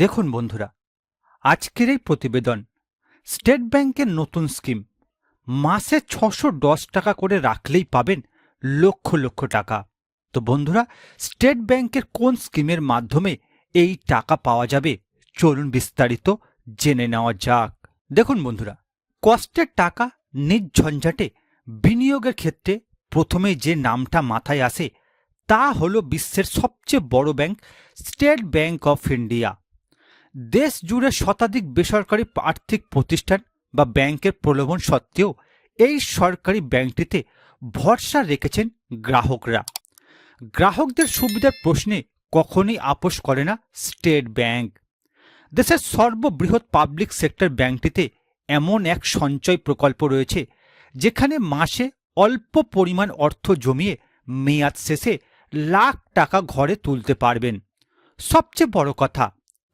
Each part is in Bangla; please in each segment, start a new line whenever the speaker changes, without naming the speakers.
দেখুন বন্ধুরা, আজকের এই প্রতিবেদন, স্টেট ব্যাংকের নতুন স্কিম, মাসে ছশো দশ টাকা করে রাখলেই পাবেন লক্ষ লক্ষ টাকা। তো বন্ধুরা, স্টেট ব্যাংকের কোন স্কিমের মাধ্যমে এই টাকা পাওয়া যাবে চলুন বিস্তারিত জেনে নেওয়া যাক। দেখুন বন্ধুরা, কষ্টের টাকা নির্ঝঞ্ঝাটে বিনিয়োগের ক্ষেত্রে প্রথমে যে নামটা মাথায় আসে তা হলো বিশ্বের সবচেয়ে বড় bank State Bank of India. দেশ জুড়ে শতাধিক বেসরকারি আর্থিক প্রতিষ্ঠান বা ব্যাংকের প্রলোভন সত্ত্বেও এই সরকারি ব্যাংকটিতে ভরসা রেখেছেন গ্রাহকরা। গ্রাহকদের সুবিধার প্রশ্নে কখনই আপোষ করে না স্টেট ব্যাংক। দেশের সর্ববৃহৎ পাবলিক সেক্টর ব্যাংকটিতে এমন এক সঞ্চয় প্রকল্প রয়েছে, যেখানে মাসে অল্প পরিমাণ অর্থ জমিয়ে মেয়াদ শেষে লাখ টাকা ঘরে তুলতে পারবেন। সবচেয়ে বড় কথা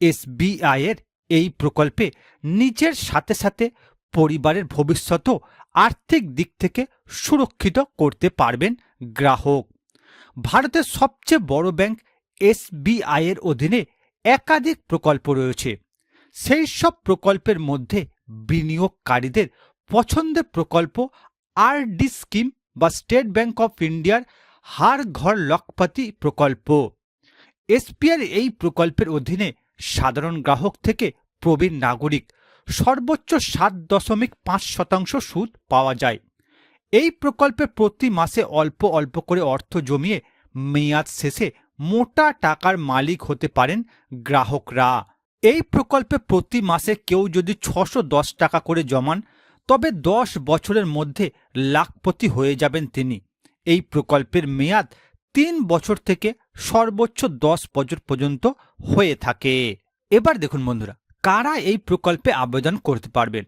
এসবিআই এর এই প্রকল্পে নিজের সাথে সাথে পরিবারের ভবিষ্যতও আর্থিক দিক থেকে সুরক্ষিত করতে পারবেন গ্রাহক। ভারতের সবচেয়ে বড় ব্যাংক এসবিআই এর অধীনে একাধিক প্রকল্প রয়েছে। সেই সব প্রকল্পের মধ্যে বিনিয়োগকারীদের পছন্দের প্রকল্প আরডি স্কিম বা স্টেট ব্যাংক অফ ইন্ডিয়ার হার ঘর লখপতি প্রকল্প। এসপিআর এই প্রকল্পের অধীনে সাধারণ গ্রাহক থেকে প্রবীণ নাগরিক সর্বোচ্চ সাত দশমিক পাঁচ শতাংশ সুদ পাওয়া যায়। এই প্রকল্পে প্রতি মাসে অল্প অল্প করে অর্থ জমিয়ে মেয়াদ শেষে মোটা টাকার মালিক হতে পারেন গ্রাহকরা। এই প্রকল্পে প্রতি মাসে কেউ যদি ছশো দশ টাকা করে জমান, তবে দশ বছরের মধ্যে লাখপতি হয়ে যাবেন তিনি। এই প্রকল্পের মেয়াদ তিন বছর থেকে সর্বোচ্চ দশ বছর পর্যন্ত হয়ে থাকে। এবার দেখুন বন্ধুরা, কারা এই প্রকল্পে আবেদন করতে পারবেন?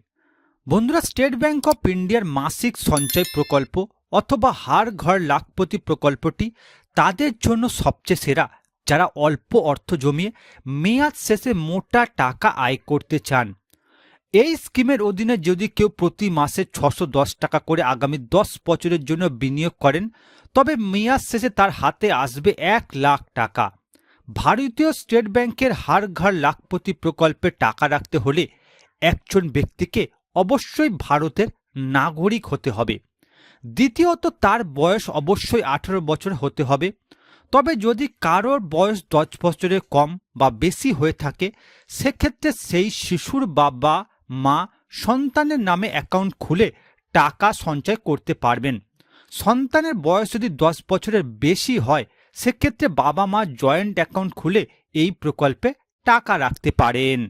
বন্ধুরা, স্টেট ব্যাংক অফ ইন্ডিয়ার মাসিক সঞ্চয় প্রকল্প অথবা হার ঘর লাখপতি প্রকল্পটি তাদের জন্য সবচেয়ে সেরা, যারা অল্প অর্থ জমিয়ে মেয়াদ শেষে মোটা টাকা আয় করতে চান। এই স্কিমের অধীনে যদি কেউ প্রতি মাসে ছশো দশ টাকা করে আগামী দশ বছরের জন্য বিনিয়োগ করেন, তবে মেয়াদ শেষে তার হাতে আসবে এক লাখ টাকা। ভারতীয় স্টেট ব্যাংকের হার ঘর লাখপতি প্রকল্পে টাকা রাখতে হলে একজন ব্যক্তিকে অবশ্যই ভারতের নাগরিক হতে হবে। দ্বিতীয়ত, তার বয়স অবশ্যই আঠারো বছর হতে হবে। তবে যদি কারোর বয়স দশ বছরের কম বা বেশি হয়ে থাকে, সেক্ষেত্রে সেই শিশুর বাবা মা সন্তানের নামে অ্যাকাউন্ট খুলে টাকা সঞ্চয় করতে পারবেন। সন্তানের বয়স যদি দশ বছরের বেশি হয়, সেক্ষেত্রে বাবা মা জয়েন্ট অ্যাকাউন্ট খুলে এই প্রকল্পে টাকা রাখতে পারেন।